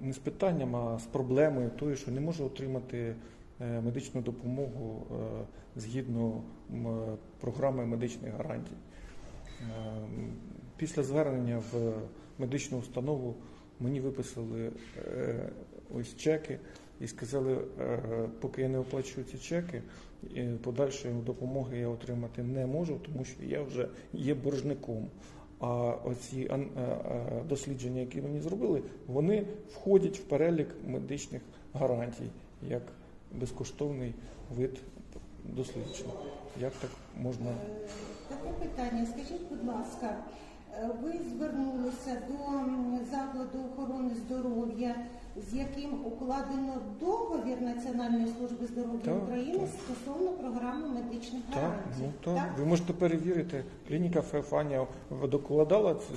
не з питанням, а з проблемою тою, що не може отримати е, медичну допомогу е, згідно м, програми медичних гарантій. Е, Після звернення в медичну установу мені виписали е, ось чеки і сказали, е, поки я не оплачу ці чеки, е, подальшої допомоги я отримати не можу, тому що я вже є боржником. А оці е, е, дослідження, які мені зробили, вони входять в перелік медичних гарантій як безкоштовний вид досліджень. Як так можна? Таке питання. Скажіть, будь ласка, е, ви звернулися до закладу охорони здоров'я, з яким укладено договір Національної служби здоров'я Так, України так. стосовно програми медичних Так, гарантій. ну так. Ви можете перевірити, клініка Феофанія докладала цей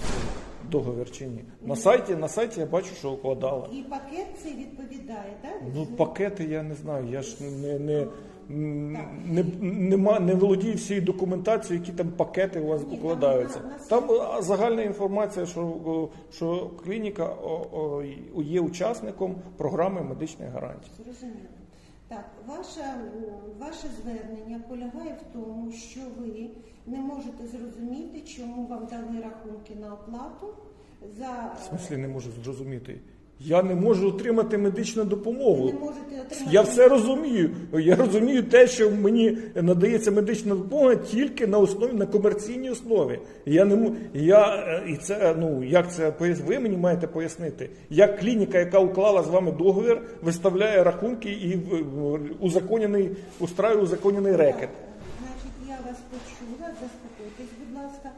договір чи ні? На сайті, на сайті я бачу, що укладала. І пакет цей відповідає, так? Ну, пакети я не знаю. Я ж не, не, не, не, ма- не володію всією документацією, які там пакети у вас Ні, там загальна інформація, що, що клініка є учасником програми медичних гарантій. Зрозуміло. Так, ваше, ваше звернення полягає в тому, що ви не можете зрозуміти, чому вам дали рахунки на оплату за В смислі не можу зрозуміти. Я не можу отримати медичну ви допомогу. не можете отримати. Я все розумію. Я розумію те, що мені надається медична допомога тільки на основі на комерційній основі. Я не я е, і це ну як це ви мені маєте пояснити, як клініка, яка уклала з вами договір, виставляє рахунки і узаконений устраює узаконений рекет. Значить, я вас почула, заспокойтесь, будь ласка.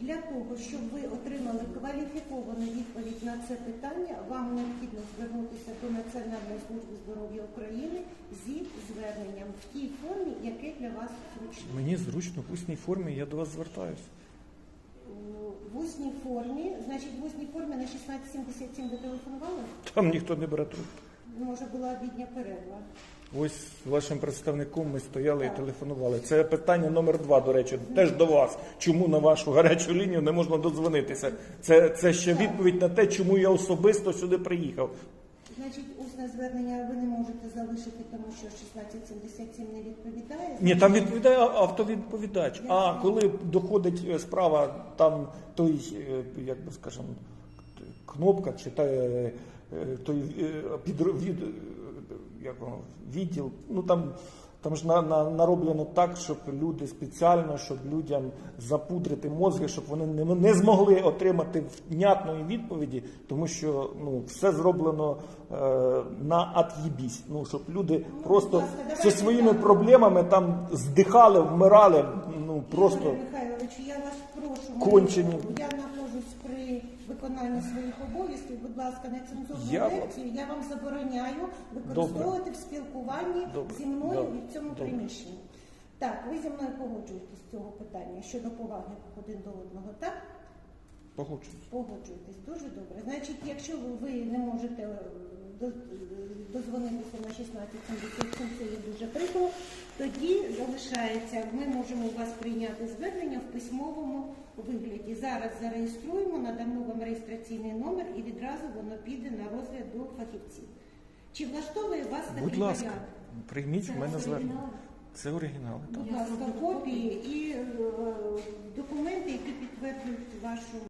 Для того, щоб ви отримали кваліфіковану відповідь на це питання, вам необхідно звернутися до Національної служби здоров'я України зі зверненням в тій формі, яке для вас зручно. Мені зручно в усній формі, я до вас звертаюся. В усній формі, значить, в усній формі на 1677 ви телефонували? Там ніхто не бере трубку. Може, була обідня перерва. Ось з вашим представником ми стояли і телефонували. Це питання номер два, до речі, теж до вас. Чому на вашу гарячу лінію не можна додзвонитися? Це, це ще відповідь на те, чому я особисто сюди приїхав. Значить, усне звернення ви не можете залишити, тому що 1677 не відповідає. Ні, там відповідає автовідповідач. А коли доходить е, справа, там той, е, як би скажемо, кнопка чи та, е, той підро- від, е, як відділ, ну там. Там ж на, на, нароблено так, щоб люди спеціально, щоб людям запудрити мозги, щоб вони не, не змогли отримати внятної відповіді, тому що ну, все зроблено е, на ат'їбісь. Ну, щоб люди просто ласка, зі своїми так. проблемами там здихали, вмирали. Ну просто Михайловичу, я вас прошу. Кончені. Я виконанні своїх обов'язків. Будь ласка, нецензурну Я- лекцію я вам забороняю використовувати в спілкуванні Добре. зі мною Добре. в цьому Добре. приміщенні. Так, ви зі мною погоджуєтесь з цього питання щодо поваги один до одного, так? погоджуюсь. Погоджуєтесь дуже добре. Значить, якщо ви не можете е, до- дозвонитися на 1677, це є дуже прикро, тоді залишається, ми можемо у вас прийняти звернення в письмовому вигляді. Зараз зареєструємо, надамо вам реєстраційний номер і відразу воно піде на розгляд до фахівців. Чи влаштовує вас такий Будь ласка, варіант? прийміть в мене звернення. Це оригінал. Будь ласка, копії і е, документи, які підтверджують вашу